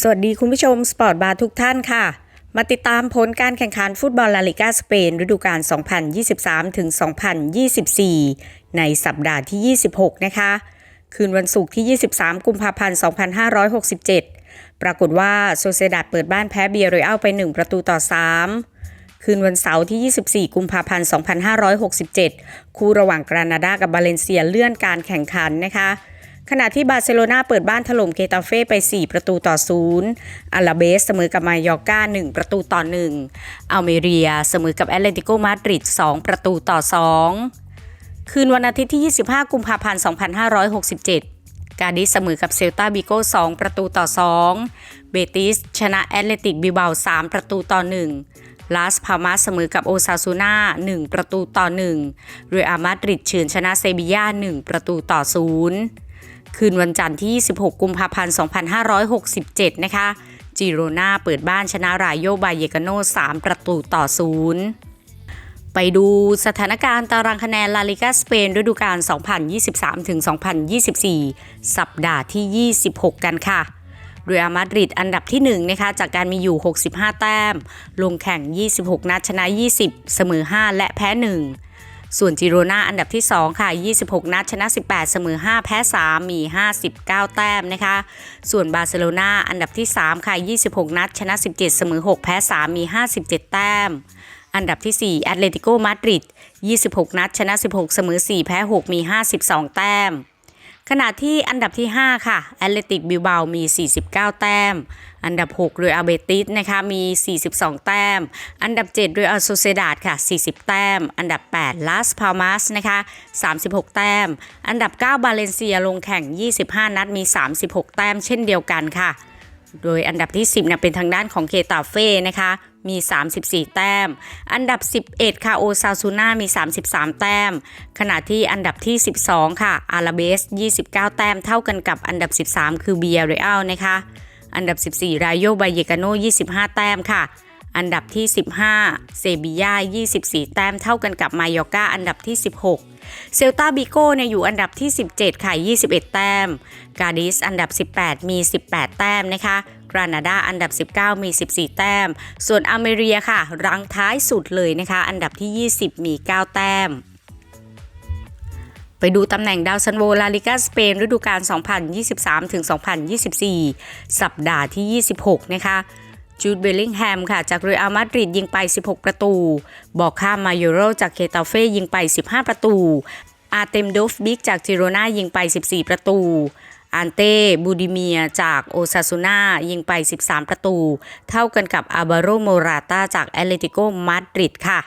สวัสดีคุณผู้ชมสปอร์ตบาร์ทุกท่านค่ะ มาติดตามผลการแข่งขันฟุตบอลลาลิกาสเปน ฤดูกาล 2023 ถึง 2024 ในสัปดาห์ที่ 26 นะคะ คืนวันศุกร์ที่ 23 กุมภาพันธ์ 2567 ปรากฏว่าโซเซดาดเปิดบ้านแพ้เบียร์เรอัลไป 1 ประตูต่อ 3 คืนวันเสาร์ที่ 24 กุมภาพันธ์ 2567 คู่ระหว่างกรานาดากับบาเลนเซียเลื่อนการแข่งขันนะคะ ขณะที่บาร์เซโลนาเปิดบ้านถล่มเกตาเฟ่ไป 4 ประตูต่อ0อาลาเบสเสมอกับมายอร์กา1 ประตูต่อ1อัลเมเรียเสมอกับแอตเลติโกมาดริด2 ประตูต่อ 2 คืนวันอาทิตย์ที่ 25 กุมภาพันธ์ 2567 กาดิสเสมอกับเซลตาบิโก2ประตูต่อ 2 เบติส ชนะแอตเลติกบิเบา3 ประตูต่อ 1ลาสพามาเสมอกับโอซาซูนา1 ประตูต่อ1เรอัลมาดริดเฉือนชนะเซบีย่า1 ประตูต่อ 0 คืนวันจันทร์ที่26กุมภาพันธ์ 2567 นะคะ จิโรนาเปิดบ้านชนะรายโยบายเยกาโน 3 ประตูต่อ 0 ไปดูสถานการณ์ตารางคะแนนลาลิกาสเปนฤดูกาล 2023ถึง2024 สัปดาห์ที่ 26 กันค่ะเรอัลมาดริดอันดับที่1นะคะจากการมีอยู่ 65 แต้ม ลงแข่ง 26 นัดชนะ 20 เสมอ 5 และแพ้ 1 ส่วนจิโรนาอันดับที่ 2 ค่ะ 26 นัดชนะ 18 เสมอ 5 แพ้ 3 มี 59 แต้มนะคะ ส่วนบาร์เซโลนาอันดับที่ 3 ค่ะ 26 นัดชนะ 17 เสมอ 6 แพ้ 3 มี 57 แต้ม อันดับที่ 4 แอตเลติโกมาดริด 26 นัดชนะ 16 เสมอ 4 แพ้ 6 มี 52 แต้ม ขณะที่อันดับที่ 5 ค่ะแอตเลติกบิลเบามี 49 แต้ม อันดับ 6 โดยอาเบติสนะคะมี 42 แต้ม อันดับ 7 โดยอัลโซเซดาดค่ะ 40 แต้ม อันดับ 8 ลาสพามาสนะคะ 36 แต้ม อันดับ 9 บาเลนเซียลงแข่ง 25 นัดมี 36 แต้มเช่นเดียวกันค่ะ โดยอันดับที่ 10นะเป็นทางด้านของเคตาเฟ่นะคะมี 34 แต้ม อันดับ 11 ค่ะโอซาซูน่ามี 33 แต้ม ขณะที่อันดับที่ 12 ค่ะอาราเบส 29 แต้มเท่ากันกับอันดับ 13 คือเบียร์เรอัลนะคะ อันดับ 14 รายโยบายเยกาโน 25 แต้มค่ะ อันดับที่ 15 เซบียา24 แต้มเท่ากันกับมายอกาอันดับที่ 16 เซลตาบิโก้เนี่ยอยู่อันดับที่ 17 ค่ะ 21 แต้ม กาดิสอันดับ 18 มี 18 แต้มนะคะกรานาดาอันดับ 19 มี 14 แต้ม ส่วนอเมเรียค่ะ รังท้ายสุดเลยนะคะ อันดับที่ 20 มี 9 แต้ม ไปดูตำแหน่งดาวซันโวลาลิกาสเปนฤดูกาล 2023ถึง2024 สัปดาห์ที่ 26 นะคะ จูดเบลลิงแฮมค่ะ จากเรอัลมาดริดยิงไป 16 ประตู บอกข้ามมาโยโรจากเคตาเฟ่ยิงไป 15 ประตู อาเตมโดฟบิกจากจิโรนายิงไป 14 ประตูอันเต้บูดิเมียจากโอซาซูนายิงไป 13 ประตู เท่ากันกับอาบาโรโมราตาจากแอตเลติโกมาดริดค่ะ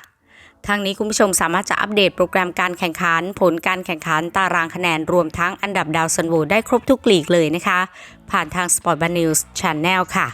ทางนี้คุณผู้ชมสามารถจะอัปเดตโปรแกรมการแข่งขัน ผลการแข่งขันตารางคะแนนรวมทั้งอันดับดาวซันโวได้ครบทุกลีกเลยนะคะ ผ่านทาง Sport b a n News Channel ค่ะ